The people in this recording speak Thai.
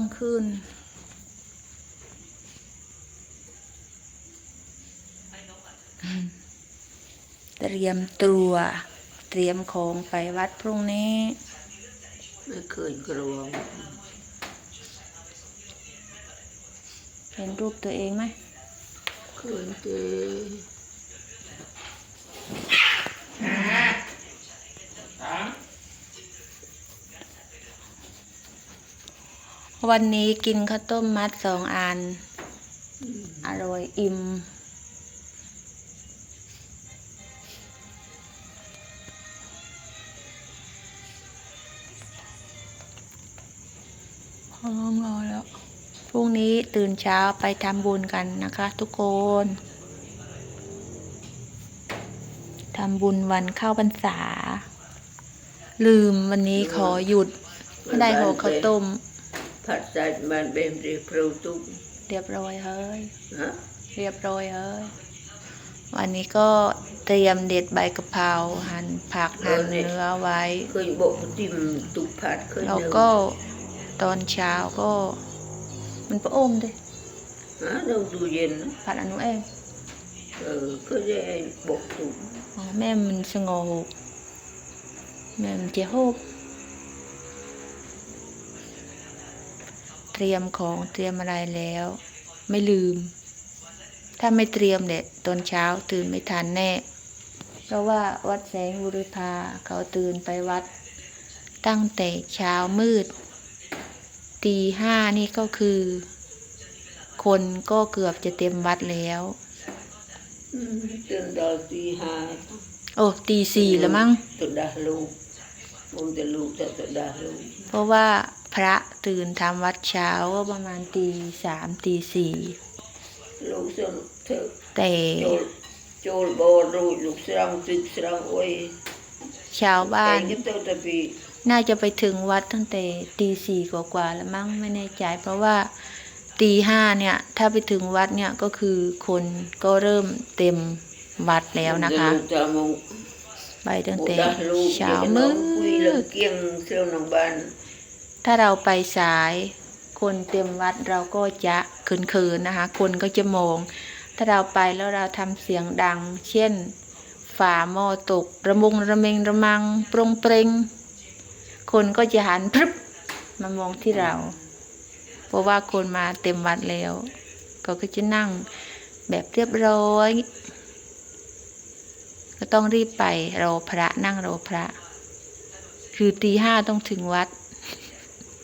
กลางคืนเตรียมตัวเตรียมของไปวัดพรุ่งนี้ ไม่เคยกลัวเห็นรูปตัวเองไหมเคยเจอ วันนี้กินข้าวต้มมัดสองอัน อร่อยอิ่ม พร้อมรอแล้ว พรุ่งนี้ตื่นเช้าไปทำบุญกันนะคะทุกคน ทำบุญวันเข้าพรรษา ลืมวันนี้ขอหยุด ไม่ได้ห่อข้าวต้ม ผัดใส่มันเบมเรียพรูตุกเรียบร้อยเฮ้ยฮะเรียบร้อยเฮ้ยวันนี้ก็เตรียมเด็ดใบกะเพราหั่นผักหั่นเนื้อไว้เคยบอกติมตุกผัดเคยแล้วเดินก็ตอนเช้าก็ มันประอมดิฮะเราดูเย็นนะผัดอันนู้นเองเออก็ได้บอกตุกอ๋อแม่มันสงบแม่มันเจ้าโฮบ ตรียมของเตรียมอะไรแล้ว ไม่ลืม ถ้าไม่เตรียมเนี่ยตอนเช้าตื่นไม่ทันแน่ เพราะว่าวัดแสงบุริพาเขาตื่นไปวัด ตั้งแต่เช้ามืดตีห้านี่ก็คือ คนก็เกือบจะเต็มวัดแล้วอืมตื่นดอตีห้าโอ้ตีสี่แล้วมั้งตุดาลูกมงจะลูกจะตุดาลูกเพราะว่า พระตื่นทำวัดเช้าก็ประมาณตีสามตีสี่ลูกสนเธอแต่โจลโจลบอรูลูกเสรังตึกสรังโอ้ยชาวบ้านน่าจะไปถึงวัดตั้งแต่ตีสี่กว่าๆแล้วมั้งไม่แน่ใจ เพราะว่าตีห้าเนี่ย ถ้าไปถึงวัดเนี่ยก็คือคนก็เริ่มเต็มวัดแล้วนะคะ ไปตั้งแต่เช้ามืองคุยเรื่องด ถ้าเราไปสายคนเต็มวัดเราก็จะเขินๆนะคะ คนก็จะมอง ถ้าเราไปแล้วเราทำเสียงดัง เช่น ฝาหม้อตก ระมุงระเมงระมัง ปรงเปรง คนก็จะหันพรึบมามองที่เรา เพราะว่าคนมาเต็มวัดแล้วเขาก็จะนั่งแบบเรียบร้อย ก็ต้องรีบไปรอพระนั่งรอพระ คือตีห้าต้องถึงวัด